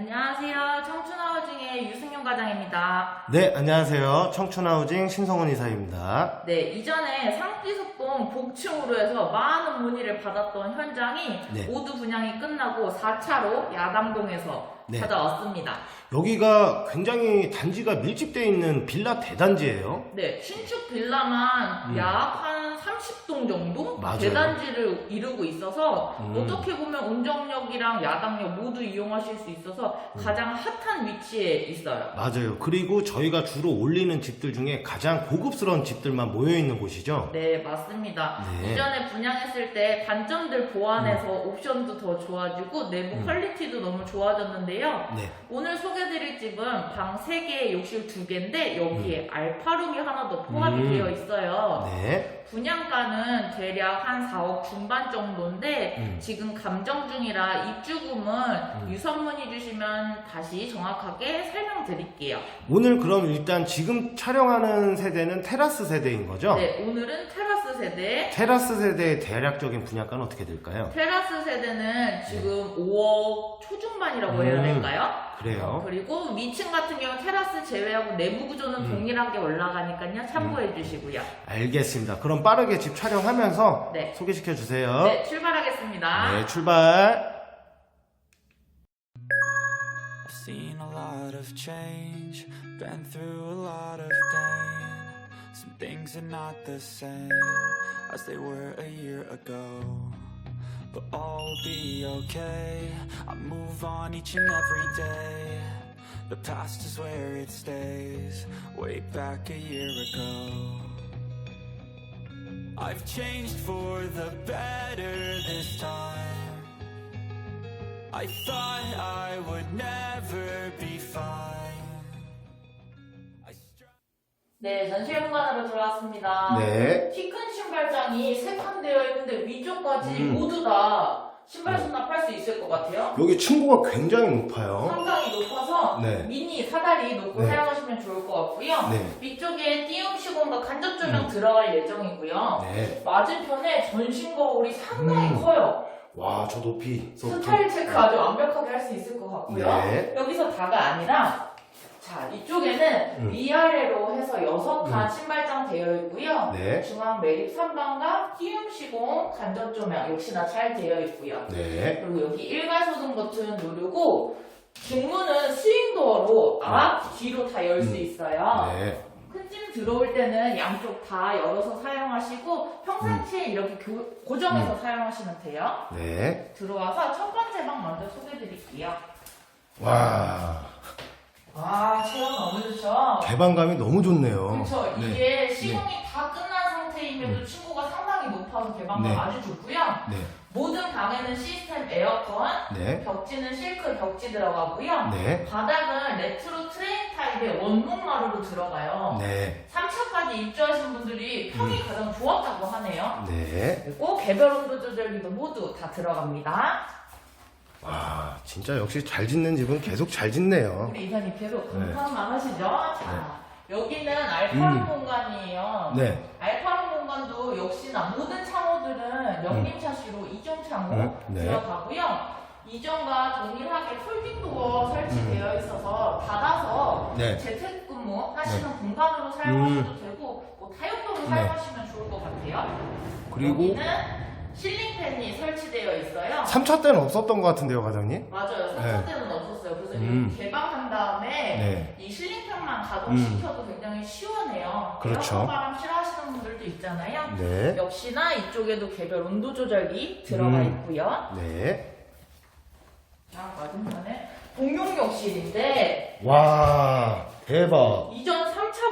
안녕하세요. 청춘하우징의 유승용 과장입니다. 네, 안녕하세요. 청춘하우징 신성훈 이사입니다. 네, 이전에 상지석동 복층으로 해서 많은 문의를 받았던 현장이 네. 모두 분양이 끝나고 4차로 야당동에서 네. 찾아왔습니다. 여기가 굉장히 단지가 밀집되어 있는 빌라 대단지예요. 네, 신축 빌라만 음. 약한 30동 정도 맞아요. 대단지를 이루고 있어서 음. 어떻게 보면 운정역이랑 야당역 모두 이용하실 수 있어서 음. 가장 핫한 위치에 있어요. 맞아요. 그리고 저희가 주로 올리는 집들 중에 가장 고급스러운 집들만 모여 있는 곳이죠. 네, 맞습니다. 네. 이전에 분양했을 때 단점들 보완해서 옵션도 더 좋아지고 내부 음. 퀄리티도 너무 좋아졌는데요. 네. 오늘 소개드릴 집은 방 3개, 욕실 2개인데 여기에 알파룸이 하나 더 포함이 음. 되어 있어요. 네. 분양가는 대략 한 4억 중반 정도인데 음. 지금 감정 중이라 입주금은 음. 유선 문의 주시면 다시 정확하게 설명드릴게요. 오늘 그럼 일단 지금 촬영하는 세대는 테라스 세대인 거죠? 네, 오늘은 테라스 세대 테라스 세대의 대략적인 분양가는 어떻게 될까요? 테라스 세대는 지금 5억 초중반이라고 해야 음. 될까요? 그래요. 그리고 위층 같은 경우 테라스 제외하고 내부 구조는 음. 동일하게 올라가니까요. 참고해 주시고요. 알겠습니다. 그럼 빠르게 집 촬영하면서 네. 소개시켜 주세요. 네, 출발하겠습니다. 네, 출발. I've seen a lot of change, been through a lot of pain. Some things are not the same as they were a year ago. But all will be okay. I move on each and every day. The past is where it stays, way back a year ago. I've changed for the better this time. I thought I would never be fine. I str- 네, 전시회 공간으로 들어왔습니다. 네. 키 큰 신발장이 세 칸 되어 있는데 위쪽까지 음. 모두 다 신발 수 납할 수 있을 것 같아요. 여기 층고가 굉장히 높아요. 상당히 높아서 네. 미니 사다리 놓고 네. 사용하시면 좋을 것 같고요. 네. 위쪽에 띄움 시공과 간접 조명 음. 들어갈 예정이고요. 네. 맞은편에 전신 거울이 상당히 음. 커요. 와, 저 높이. 스타일 체크 아주 완벽하게 할 수 있을 것 같고요. 네. 여기서 다가 아니라 자 이쪽에는 음. 위아래로 해서 여섯 칸 음. 신발장 되어 있고요. 네. 중앙 매립 3방과 띄움 시공, 간접 조명 역시나 잘 되어 있고요. 네. 그리고 여기 일괄소등 버튼 누르고 뒷문은 스윙도어로 앞, 뒤로 다 열 수 음. 있어요. 네. 큰 집 들어올 때는 양쪽 다 열어서 사용하시고 평상시에 이렇게 교- 고정해서 사용하시면 돼요. 네. 들어와서 첫 번째 방 먼저 소개드릴게요. 와, 아, 체험 너무 좋죠? 개방감이 너무 좋네요. 그렇죠. 네. 이게 시공이 다 끝난 상태임에도 층고가 상당히 높아서 개방감 네. 아주 좋고요. 네. 모든 방에는 시스템 에어컨, 네. 벽지는 실크 벽지 들어가고요. 네. 바닥은 레트로 트레인 타입의 원목 마루로 들어가요. 네. 3차까지 입주하신 분들이 평이 가장 좋았다고 하네요. 네. 그리고 개별 온도 조절기도 모두 다 들어갑니다. 와, 진짜 역시 잘 짓는 집은 계속 잘 짓네요. 우리 이사님 계속 네. 감탄만 하시죠? 자, 여기는 알파룸 음. 공간이에요. 네. 알파룸 공간도 역시나 모든 창호들은 연림 샤시로 이중 창호 음, 네. 들어가고요. 이전과 동일하게 폴딩 도어 설치되어 있어서 닫아서 네. 재택근무 하시는 공간으로 사용하셔도 음. 되고 뭐 타협도로 네. 사용하시면 좋을 것 같아요. 그리고 여기는 실링팬이 설치되어 있어요. 3차 때는 없었던 것 같은데요, 과장님? 맞아요. 3차 때는 없었어요. 그래서 음. 이 개방한 다음에 네. 이 실링팬만 가동시켜도 굉장히 시원해요. 그렇죠. 에어컨 바람 싫어하시는 분들도 있잖아요. 네. 역시나 이쪽에도 개별 온도 조절기 들어가 음. 있고요. 네. 자, 맞은편에 공용 욕실인데 와, 대박. 이전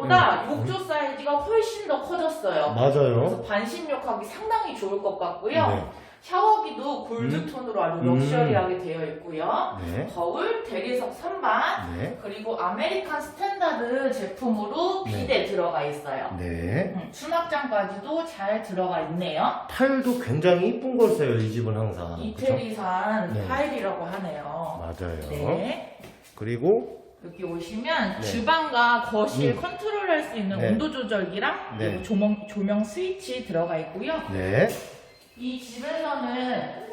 3차보다 음. 욕조 사이즈가 훨씬 더 커졌어요. 맞아요. 그래서 반신욕하기 상당히 좋을 것 같고요. 네. 샤워기도 골드톤으로 아주 음. 럭셔리하게 되어 있고요. 네. 거울, 대리석 선반, 네. 그리고 아메리칸 스탠다드 제품으로 네. 비대 들어가 있어요. 네. 음, 수납장까지도 잘 들어가 있네요. 타일도 굉장히 이쁜 걸 써요, 이 집은 항상. 그쵸? 이태리산 네. 타일이라고 하네요. 맞아요. 네. 그리고 여기 오시면 네. 주방과 거실 음. 컨트롤할 수 있는 네. 온도 조절기랑 네. 그리고 조명, 조명 스위치 들어가 있고요. 네. 이 집에서는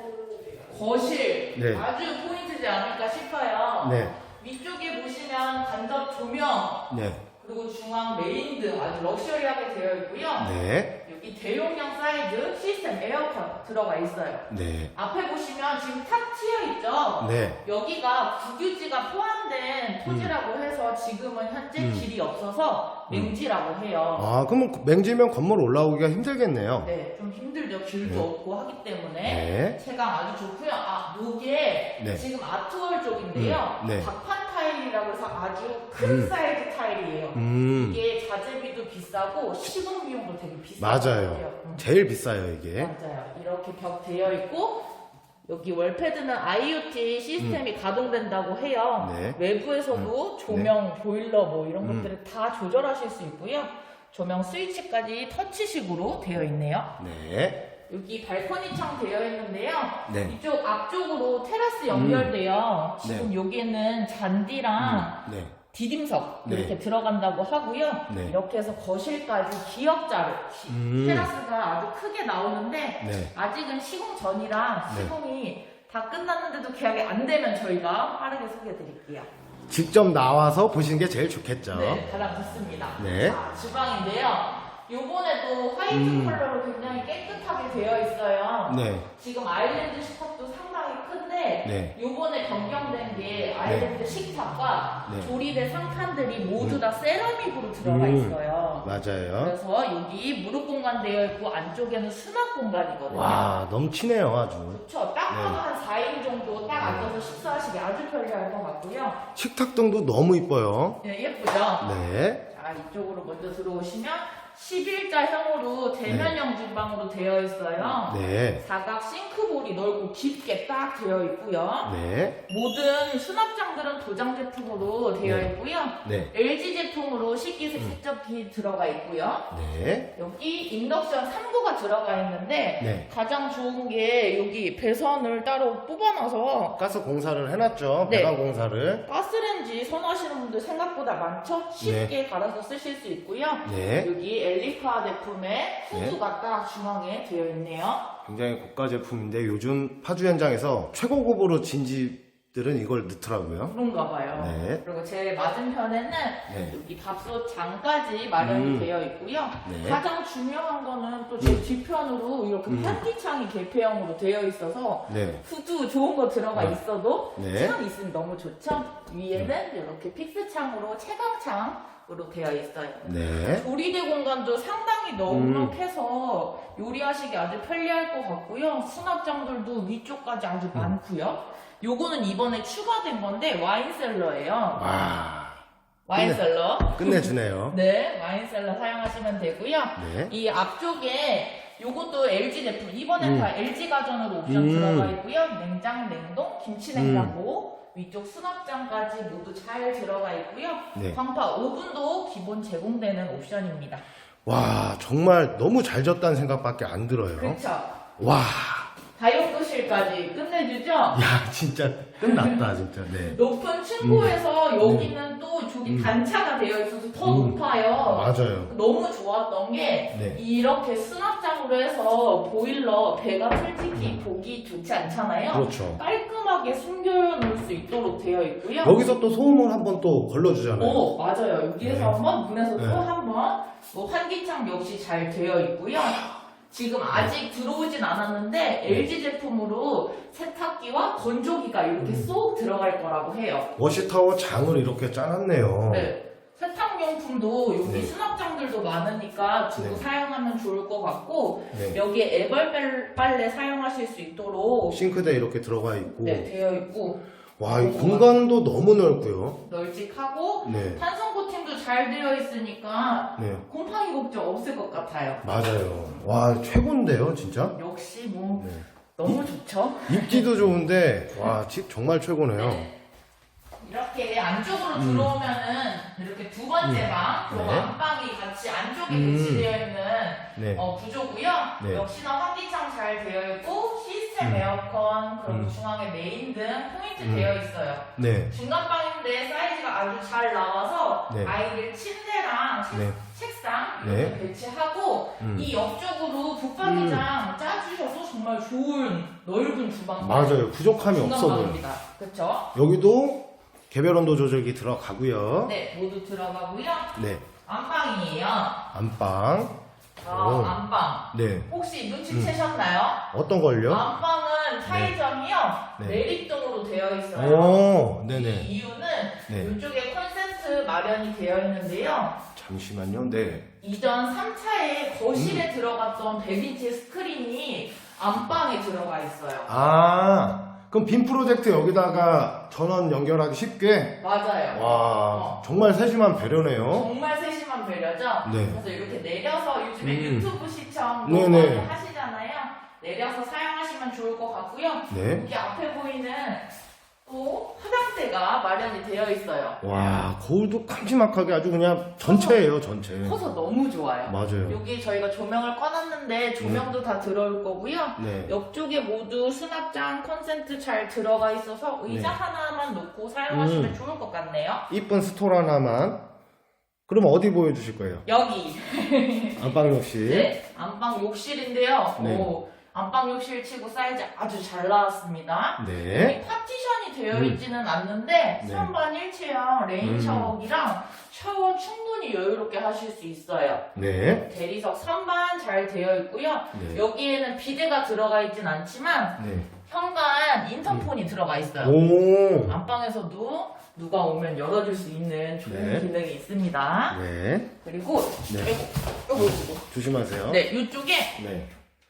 거실 네. 아주 포인트지 않을까 싶어요. 네. 위쪽에 보시면 간접 조명 네. 그리고 중앙 메인 등 아주 럭셔리하게 되어 있고요. 네. 여기 대용량 사이즈 시스템 에어컨 들어가 있어요. 네. 앞에 보시면 지금 탁 트여 있죠? 네. 여기가 국유지가 포함된 토지라고 해서 지금은 현재 음. 길이 없어서 맹지라고 해요. 아, 그러면 맹지면 건물 올라오기가 힘들겠네요. 네, 좀 힘들죠. 길도 네. 없고 하기 때문에. 네. 채광 아주 좋고요. 아, 요게 네. 지금 아트월 쪽인데요. 음, 네. 박판 타일이라고 해서 아주 큰 음. 사이즈 타일이에요. 음. 이게 자재비도 비싸고 시공 비용도 되게 비싸요. 맞아요. 제일 비싸요, 이게. 맞아요. 이렇게 벽 되어 있고 여기 월패드는 IoT 시스템이 가동된다고 해요. 네. 외부에서도 조명, 보일러 뭐 이런 음. 것들을 다 조절하실 수 있고요. 조명 스위치까지 터치식으로 되어 있네요. 네. 여기 발코니 창 되어 있는데요. 네. 이쪽 앞쪽으로 테라스 연결돼요. 네. 지금 여기에는 잔디랑 네. 디딤석 네. 이렇게 들어간다고 하고요. 네. 이렇게 해서 거실까지 기역자로 기- 음. 테라스가 아주 크게 나오는데 네. 아직은 시공 전이라 네. 시공이 다 끝났는데도 계약이 안 되면 저희가 빠르게 소개해드릴게요. 직접 나와서 보시는 게 제일 좋겠죠. 네, 가장 좋습니다. 네. 자, 주방인데요. 요번에도 화이트 음. 컬러로 굉장히 깨끗하게 되어 있어요. 네. 지금 아일랜드 식탁도 상당히 큰데 네. 요번에 변경된 게 아일랜드 식탁과 네. 조리대 상판들이 모두 다 세라믹으로 들어가 음. 있어요. 맞아요. 그래서 여기 무릎 공간 되어 있고 안쪽에는 수납 공간이거든요. 와, 넘치네요, 아주. 그렇죠. 딱 네. 봐도 한 4인 정도 딱 앉아서 식사하시기 아주 편리할 것 같고요. 식탁등도 너무 이뻐요. 네, 예쁘죠? 네. 자, 이쪽으로 먼저 들어오시면 11자형으로 대면형 주방으로 되어 있어요. 네. 사각 싱크볼이 넓고 깊게 딱 되어 있고요. 네. 모든 수납장들은 도장 제품으로 되어 네. 있고요. 네. LG 제품으로 식기세 음. 세척기 들어가 있고요. 네. 여기 인덕션 3구가 들어가 있는데 네. 가장 좋은 게 여기 배선을 따로 뽑아놔서 가스 공사를 해놨죠. 네. 배관 공사를. 가스렌지 선호하시는 분들 생각보다 많죠? 쉽게 갈아서 쓰실 수 있고요. 네. 여기 엘리카 제품의 후드가 딱 중앙에 되어 있네요. 굉장히 고가 제품인데 요즘 파주 현장에서 최고급으로 진집 들은 이걸 넣더라고요. 그런가 봐요. 네. 그리고 제 맞은편에는 네. 여기 밥솥장까지 마련이 음. 되어 있고요. 네. 가장 중요한 거는 또 제 뒤편으로 이렇게 음. 환기창이 개폐형으로 되어 있어서 네. 후드 좋은 거 들어가 네. 있어도 네. 창 있으면 너무 좋죠. 위에는 이렇게 픽스창으로 채광창 으로 되어 있어요. 네. 조리대 공간도 상당히 넉넉해서 요리하시기 아주 편리할 것 같고요. 수납장들도 위쪽까지 아주 음. 많고요. 요거는 이번에 추가된 건데 와인셀러예요. 와. 와인셀러. 끝내주네요. 네, 와인셀러 사용하시면 되고요. 네. 이 앞쪽에 요것도 LG 제품 이번엔 음. 다 LG 가전으로 옵션 음. 들어가 있고요. 냉장, 냉동, 김치 냉장고 위쪽 수납장까지 모두 잘 들어가 있고요. 네. 광파 오븐도 기본 제공되는 옵션입니다. 와, 정말 너무 잘 졌다는 생각밖에 안 들어요. 그렇죠. 와. 다용도실까지 끝내주죠. 야, 진짜 끝났다, 진짜. 네. 높은 층고에서 여기는 또 저기 음. 단차가 되어 있어서 더 음. 높아요. 맞아요. 너무 좋았던 게 네. 이렇게 수납장으로 해서 보일러 배가 솔직히 보기 좋지 않잖아요. 그렇죠. 깔끔하게 숨겨놓을 수 있도록 되어 있고요. 여기서 또 소음을 한번 또 걸러주잖아요. 오 맞아요. 여기에서 네. 한번 문에서 네. 또 한번 뭐 환기창 역시 잘 되어 있고요. 지금 아직 들어오진 않았는데 네. LG 제품으로 세탁기와 건조기가 이렇게 음. 쏙 들어갈 거라고 해요. 워시타워 장을 이렇게 짜놨네요. 네. 세탁용품도 여기 네. 수납장들도 많으니까 두고 네. 사용하면 좋을 것 같고 네. 여기에 애벌 빨래 사용하실 수 있도록 싱크대 이렇게 들어가 있고. 네, 되어 있고 와, 이 공간도 너무 넓고요. 널찍하고 네. 탄성 코팅도 잘 되어 있으니까 네. 곰팡이 걱정 없을 것 같아요. 맞아요. 와, 최고인데요, 진짜? 역시 뭐 네. 너무 좋죠. 입기도 좋은데, 와, 집 정말 최고네요. 네. 이렇게 안쪽으로 음. 들어오면은 이렇게 두 번째 음. 방, 그리고 네. 안방이 같이 안쪽에 음. 배치되어 있는 네. 어, 구조고요. 네. 역시나 환기창 잘 되어 있고 시스템 음. 에어컨, 그리고 음. 중앙에 메인 등 포인트 음. 되어 있어요. 네. 중간 방인데 사이즈가 아주 잘 나와서 네. 아이들 침대랑 책- 책상 네. 이렇게 배치하고 음. 이 옆쪽으로 붙박이장 짜주셔서 정말 정말 좋은 넓은 주방. 맞아요. 부족함이 없어 보여요. 중간방입니다. 그렇죠? 여기도 개별 온도 조절기 들어가고요. 네, 모두 들어가고요. 네. 안방이에요. 안방. 자, 오. 안방. 네. 혹시 눈치채셨나요? 어떤 걸요? 안방은 차이점이요. 네. 내립등으로 되어 있어요. 오, 이 네네. 이유는 네. 이쪽에 콘센트 마련이 되어 있는데요. 잠시만요. 네. 이전 3차에 거실에 음. 들어갔던 100인치 스크린이 안방에 들어가 있어요. 아, 그럼 빔 프로젝트 여기다가 전원 연결하기 쉽게? 맞아요. 와, 정말 세심한 배려네요. 정말 세심한 배려죠? 네. 그래서 이렇게 내려서 요즘에 음. 유튜브 시청 네네. 많이 하시잖아요. 내려서 사용하시면 좋을 것 같고요. 네. 여기 앞에 보이는 또 화장대가 마련이 되어 있어요. 와, 거울도 큼지막하게 아주 그냥 전체예요, 전체. 커서 너무 좋아요. 맞아요. 여기 저희가 조명을 꺼놨는데 조명도 다 들어올 거고요. 네. 옆쪽에 모두 수납장 콘센트 잘 들어가 있어서 의자 네. 하나만 놓고 사용하시면 음. 좋을 것 같네요. 이쁜 스토 하나만. 그럼 어디 보여주실 거예요? 여기 안방 욕실. 네 안방 욕실인데요. 네. 오, 안방 욕실 치고 사이즈 아주 잘 나왔습니다. 네. 여기 파티션이 되어 음. 있지는 않는데 네. 선반 일체형 레인 음. 샤워기랑 샤워 충분히 여유롭게 하실 수 있어요. 네. 대리석 선반 잘 되어 있고요. 네. 여기에는 비데가 들어가 있진 않지만 네. 현관 인터폰이 들어가 있어요. 오. 안방에서도 누가 오면 열어줄 수 있는 좋은 네. 기능이 있습니다. 네. 그리고 네. 요거, 요거, 요거. 조심하세요. 네, 이쪽에 네.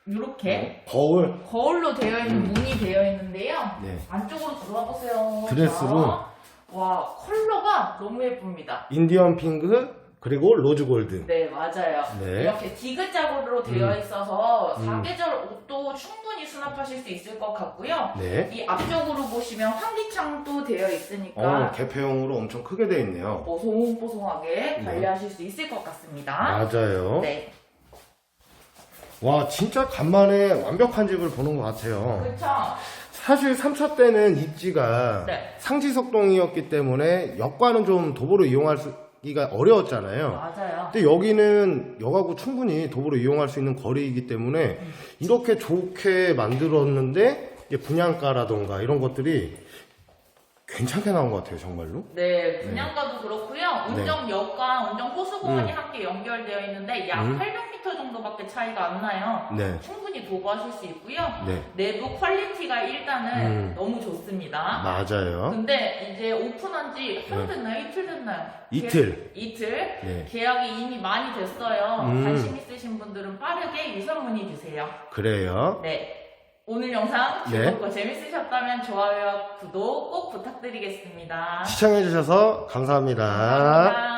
이렇게 거울. 거울로 되어 있는 음. 문이 되어 있는데요. 네. 안쪽으로 들어와 보세요. 드레스로? 자, 와 컬러가 너무 예쁩니다. 인디언 핑크, 그리고 로즈 골드. 네 맞아요. 네. 이렇게 디귿자국으로 되어 음. 있어서 음. 사계절 옷도 충분히 수납하실 수 있을 것 같고요. 네. 이 앞쪽으로 보시면 환기창도 되어 있으니까 어, 개폐형으로 엄청 크게 돼 있네요. 보송보송하게 네. 관리하실 수 있을 것 같습니다. 맞아요. 네, 와, 진짜 간만에 완벽한 집을 보는 것 같아요. 그렇죠. 사실 3차 때는 입지가 네. 상지석동이었기 때문에 역과는 좀 도보로 이용하기가 어려웠잖아요. 맞아요. 근데 여기는 여가구 충분히 도보로 이용할 수 있는 거리이기 때문에 이렇게 좋게 만들었는데 분양가라던가 이런 것들이 괜찮게 나온 것 같아요, 정말로. 네, 분양가도 그렇고요. 네. 운정역과 운정 호수 공원이 음. 함께 연결되어 있는데 약 음. 800m 정도밖에 차이가 안 나요. 네. 충분히 도보하실 수 있고요. 네. 내부 퀄리티가 일단은 음. 너무 좋습니다. 맞아요. 근데 이제 오픈한 지 하루 네. 됐나요? 이틀 됐나요? 이틀. 계- 이틀? 네. 계약이 이미 많이 됐어요. 음. 관심 있으신 분들은 빠르게 유선 문의 주세요. 그래요. 네. 오늘 영상 네. 즐겁고 재밌으셨다면 좋아요와 구독 꼭 부탁드리겠습니다. 시청해주셔서 감사합니다. 감사합니다.